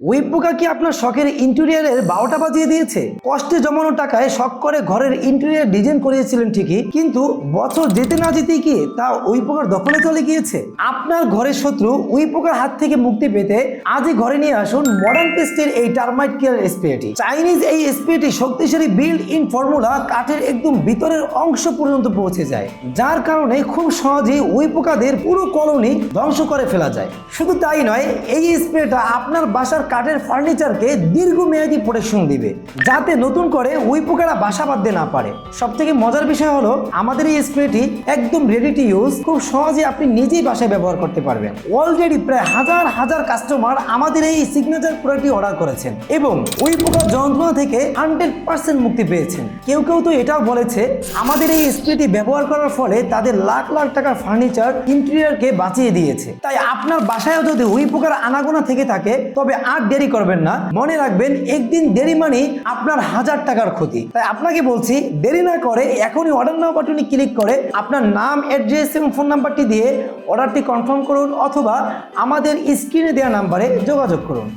পোকা কি আপনার শখের ইন্টেরিয়ারের বারোটা বাজিয়ে দিয়েছে? কষ্টে জমানো টাকায় শখ করে ঘরের ইন্টেরিয়ার ডিজাইন করিয়েছিলেন ঠিকই, কিন্তু বছর যেতে না যেতেই কি তা পোকার দখলে চলে গিয়েছে। আপনার ঘরের শত্রু পোকার হাত থেকে মুক্তি পেতে আজই ঘরে নিয়ে আসুন মডার্ন পেস্টের এই টার্মাইট কেয়ার স্প্রেটি চাইনিজ এই স্প্রেটি শক্তিশালী বিল্ড ইন ফর্মুলা কাঠের একদম ভিতরের অংশ পর্যন্ত পৌঁছে যায়, যার কারণে খুব সহজেই ওই পোকাদের পুরো কলোনি ধ্বংস করে ফেলা যায়। শুধু তাই নয়, এই স্প্রেটা আপনার বাসার কাঠের ফার্নিচারকে দীর্ঘমেয়াদী প্রোটেকশন দিবে, যাতে নতুন করে ওই পোকারা বাসা বাঁধতে না পারে। সব থেকে মজার বিষয় হলো, আমাদের এই স্প্রেটি একদম রেডি টু ইউজ খুব সহজে আপনি নিজেই বাসায় ব্যবহার করতে পারবেন। অলরেডি প্রায় হাজার হাজার কাস্টমার আমাদের এই সিগনেচার প্রোডাক্টটি অর্ডার করেছেন এবং ওই পোকার যন্ত্রণা থেকে হান্ড্রেড পার্সেন্ট মুক্তি পেয়েছেন। কেউ কেউ তো এটাও বলেছে, আমাদের এই স্প্রেটি ব্যবহার করার ফলে তাদের লাখ লাখ টাকার ফার্নিচার ইন্টেরিয়ারকে বাঁচিয়ে দিয়েছে। তাই আপনার বাসায়ও যদি ওই পোকার আনাগোনা থেকে থাকে, তবে আর দেরি করবেন না। মনে রাখবেন, একদিন দেরি মানে আপনার হাজার টাকার ক্ষতি। তাই আপনাকে বলছি, দেরি না করে এখনই অর্ডার নাও বাটনে ক্লিক করে আপনার নাম অ্যাড্রেস এবং ফোন নাম্বারটি দিয়ে অর্ডারটি কনফার্ম করুন অথবা আমাদের স্ক্রিনে দেওয়া নাম্বারে যোগাযোগ করুন।